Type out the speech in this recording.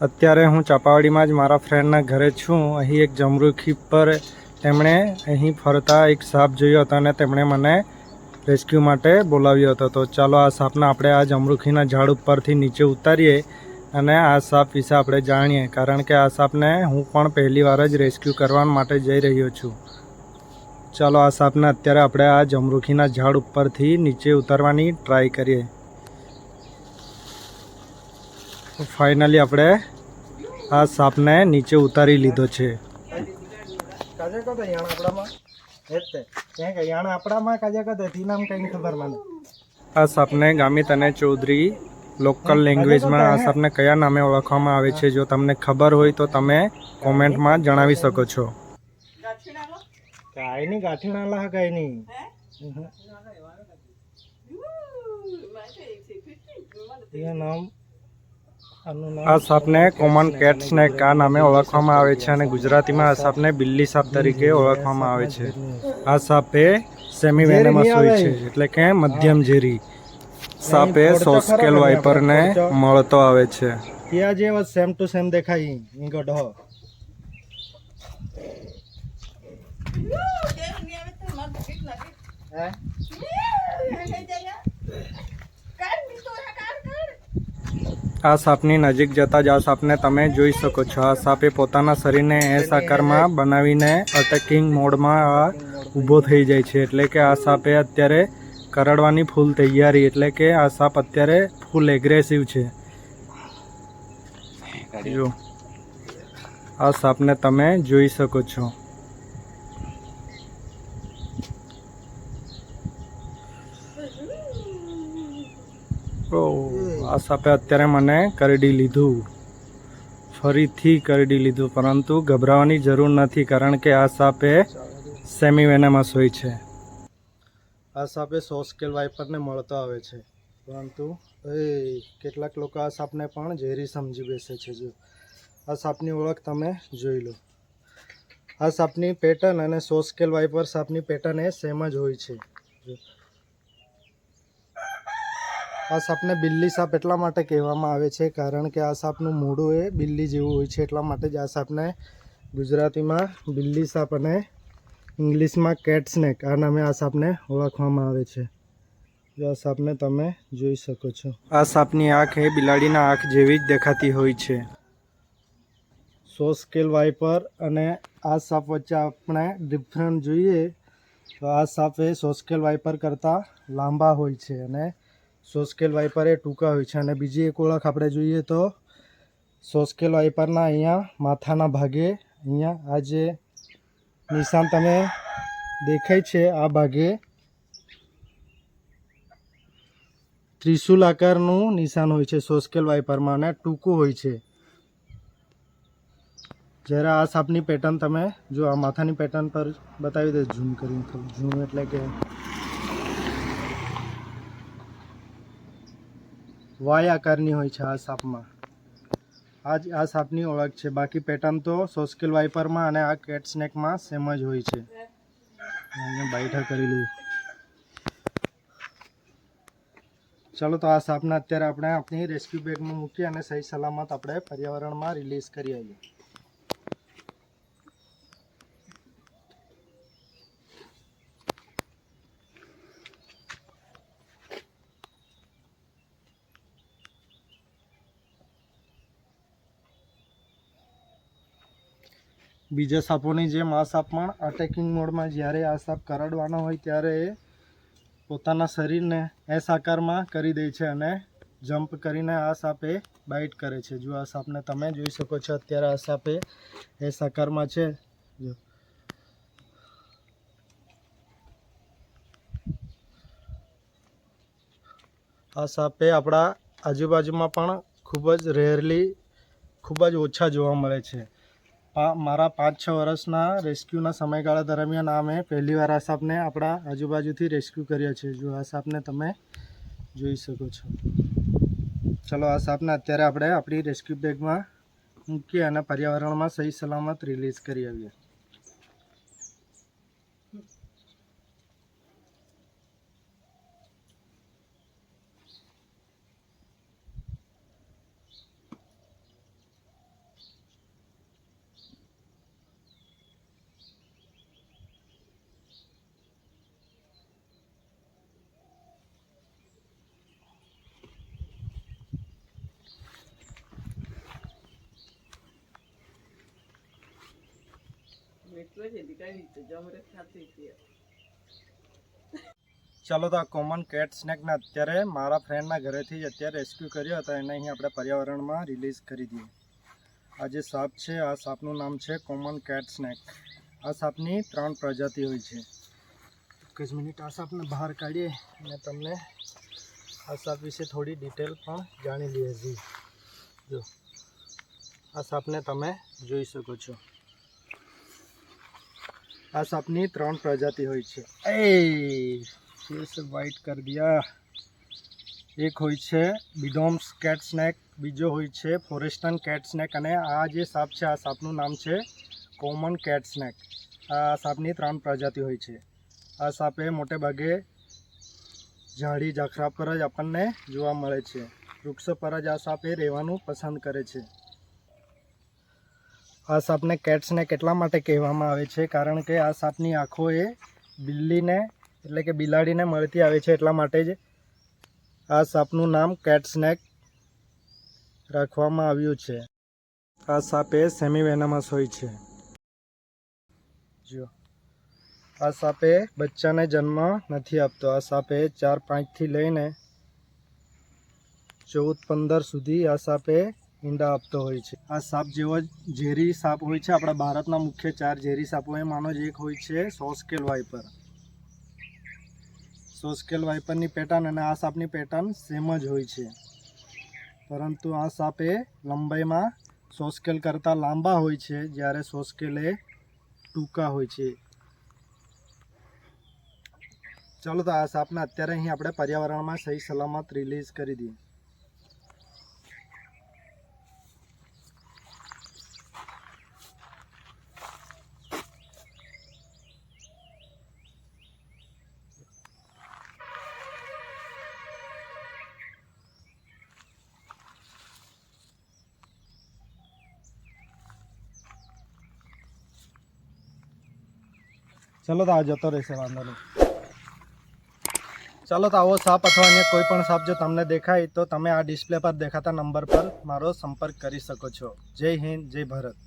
અત્યારે હું ચાપાવાડીમાં જ મારા ફ્રેન્ડના ઘરે છું. અહીં એક જમરૂખી પર તેમણે અહીં ફરતા એક સાપ જોયો હતો અને તેમણે મને રેસ્ક્યુ માટે બોલાવ્યો હતો. તો ચાલો આ સાપને આપણે આ જમરૂખીના ઝાડ ઉપરથી નીચે ઉતારીએ અને આ સાપ વિશે આપણે જાણીએ. કારણ કે આ સાપને હું પણ પહેલી વાર જ રેસ્ક્યુ કરવા માટે જઈ રહ્યો છું. ચાલો આ સાપને અત્યારે આપણે આ જમરૂખીના ઝાડ ઉપરથી નીચે ઉતારવાની ટ્રાય કરીએ. ફાઇનલી આપણે આ સાપને નીચે ઉતારી લીધો છે. કાજે કદે યાણ આપણામાં? એટલે ક્યાં કે યાણ આપણામાં કાજે કદે? તી નામ કઈ ખબર મને. આ સાપને ગામિત અને ચૌધરી લોકલ લેંગ્વેજમાં આ સાપને કયા નામે ઓળખવામાં આવે છે? જો તમને ખબર હોય તો તમે કોમેન્ટમાં જણાવી શકો છો. કાંઈ નહીં ગાંઠીણાલા કાંઈ નહીં. નામ આ સાપને કોમન કેટ સ્નેક આ નામે ઓળખવામાં આવે છે અને ગુજરાતીમાં આ સાપને બિલ્લી સાપ તરીકે ઓળખવામાં આવે છે. આ સાપે એ સેમી વેનેમસ હોય છે એટલે કે મધ્યમ ઝેરી. સાપે સોસ્કેલ વાઇપરને મળતો આવે છે. ત્યાં વાત સેમ ટુ સેમ દેખાય ઈ ગઢો હે? આ સાપની નજીક જતા જ આ સાપને તમે જોઈ શકો છો. આ સાપે પોતાના શરીરને એસ આકારમાં બનાવીને અટેકિંગ મોડમાં આ ઊભો થઈ જાય છે. એટલે કે આ સાપે અત્યારે કરડવાની ફૂલ તૈયારી. એટલે કે આ સાપ અત્યારે ફૂલ એગ્રેસિવ છે. જો. આ સાપને તમે જોઈ શકો છો. ઓ આ સાપે અત્યારે મને કરડી લીધું. ફરીથી કરડી લીધું, પરંતુ ગભરાવાની જરૂર નથી, કારણ કે આ સાપે સેમી વેનામાં હોય છે. આ સાપે સો સ્કેલ વાઇપરને મળતો આવે છે. પરંતુ, એ, કેટલાક લોકો આ સાપને પણ ઝેરી સમજી બેસે છે જો. આ સાપની ઓળખ તમે જોઈ લો. આ સાપની પેટર્ન અને સો સ્કેલ વાઇપર સાપની પેટર્ન એ સેમ જ હોય છે. જો. આ સાપને બિલ્લી સાપ એટલા માટે કહેવામાં આવે છે કારણ કે આ સાપનું મોઢું એ બિલ્લી જેવું હોય છે. એટલા માટે જ આ સાપને ગુજરાતીમાં બિલ્લી સાપ અને ઇંગ્લિશમાં કેટ સ્નેક આ નામે આ સાપને ઓળખવામાં આવે છે. જો આ સાપને તમે જોઈ શકો છો. આ સાપની આંખ એ બિલાડીના આંખ જેવી જ દેખાતી હોય છે. સો સ્કેલ વાઇપર અને આ સાપ વચ્ચે આપણે ડિફરન્ટ જોઈએ તો આ સાપ એ સો સ્કેલ વાઇપર કરતાં લાંબા હોય છે અને સોસ્કેલ વાઇપર એ ટૂંકા હોય છે અને બીજી એક ઓળખ આપણે જોઈએ તો સોસ્કેલ વાઇપરના અહીંયા માથાના ભાગે અહીંયા આ જે નિશાન તમે દેખાય છે આ ભાગે ત્રિશુલ આકારનું નિશાન હોય છે સોસ્કેલ વાઇપરમાં અને ટૂંકું હોય છે. જ્યારે આ સાપની પેટર્ન તમે જો આ માથાની પેટર્ન પર બતાવી દે ઝૂમ કરીને ઝૂમ એટલે કે વાય આકારની હોય છે આ સાપમાં. આ જ આ સાપની ઓળખ છે. બાકી પેટર્ન તો સોસ્કેલ વાઇપરમાં અને આ કેટ સ્નેકમાં સેમ જ હોય છે. અહીંયા કરી લીધું. ચાલો તો આ સાપને અત્યારે આપણે આપણી રેસ્ક્યુ બેગમાં મૂકી અને સહી સલામત આપણે પર્યાવરણમાં રિલીઝ કરી આવીએ. બીજા સાપોની જેમ આ સાપ પણ અટેકિંગ મોડમાં જ્યારે આ સાપ કરડવાનો હોય ત્યારે એ પોતાના શરીરને એસ આકારમાં કરી દે છે અને જમ્પ કરીને આ સાપે બાઇટ કરે છે. જો આ સાપને તમે જોઈ શકો છો, અત્યારે આ સાપે એસ આકારમાં છે. જો. આ સાપે આપણા આજુબાજુમાં પણ ખૂબ જ રેરલી ખૂબ જ ઓછા જોવા મળે છે. મારા પાંચ છ વર્ષના રેસ્ક્યુના સમયગાળા દરમિયાન આ મેં પહેલી આ સાપને આપણા આજુબાજુથી રેસ્ક્યુ કર્યો છે. જો આ સાપને તમે જોઈ શકો છો. ચલો, આ સાપને અત્યારે આપણે આપણી રેસ્ક્યુ બેગમાં મૂકીએ અને પર્યાવરણમાં સહી સલામત રિલીઝ કરી આવીએ. ચાલો તો આ કોમન કેટ સ્નેકને અત્યારે મારા ફ્રેન્ડના ઘરેથી જ અત્યારે રેસ્ક્યુ કર્યો હતો. એને અહીં આપણે પર્યાવરણમાં રિલીઝ કરી દઈએ આ જે સાપ છે, આ સાપનું નામ છે કોમન કેટ સ્નેક આ સાપની ત્રણ પ્રજાતિ હોય છે. એક જ મિનિટ આ સાપને બહાર કાઢીએ અને તમને આ સાપ વિશે થોડી ડિટેલ પણ જાણી લઈએ. છીએ જો. આ સાપને તમે જોઈ શકો છો. આ સાપની ત્રણ પ્રજાતિ હોય છે. એ ફેસ વ્હાઈટ કરી દિયા. એક હોય છે બિડોમ્સ કેટ સ્નેક બીજો હોય છે ફોરેસ્ટન કેટ સ્નેક અને આ જે સાપ છે, આ સાપનું નામ છે કોમન કેટ સ્નેક આ સાપની ત્રણ પ્રજાતિ હોય છે. આ સાપે મોટે ભાગે ઝાડી, ઝાખરા પર જ આપણને જોવા મળે છે. વૃક્ષો પર જ આ સાપે રહેવાનું પસંદ કરે છે. આ સાપને કેટ્સને કેટલા માટે કહેવામાં આવે છે? કારણ કે આ સાપની આંખો એ બિલ્લીને, એટલે કે બિલાડીને મળતી આવે છે એટલા માટે જ આ સાપનું નામ કેટ રાખવામાં આવ્યું છે. આ સાપ એ સેમી વેનામસ હોય છે. જો આ સાપે બચ્ચાને જન્મ નથી આપતો. આ સાપે ચાર પાંચથી લઈને ચૌદ પંદર સુધી આ સાપે ઈંડા આપતો હોય છે. આ સાપ જેવો ઝેરી સાપ હોય છે. આપણા ભારતના મુખ્ય ચાર ઝેરી સાપો એમાંનો જ એક હોય છે સોસ્કેલ વાઇપર. સોસ્કેલ વાઇપરની પેટર્ન અને આ સાપની પેટર્ન સેમ જ હોય છે. પરંતુ આ સાપ એ લંબાઈમાં સોસ્કેલ કરતાં લાંબા હોય છે જ્યારે સોસ્કેલ એ ટૂંકા હોય છે. ચાલો તો આ સાપને અત્યારે અહીં આપણે પર્યાવરણમાં સહી સલામત રિલીઝ કરી દઈએ. ચલો તો આ જતો રહેશે, વાંધો નહીં. ચાલો તો આવો સાપ અથવા અન્ય કોઈ પણ સાપ જો તમને દેખાય, તો તમે આ ડિસ્પ્લે પર દેખાતા નંબર પર મારો સંપર્ક કરી શકો છો. જય હિન્દ, જય ભારત.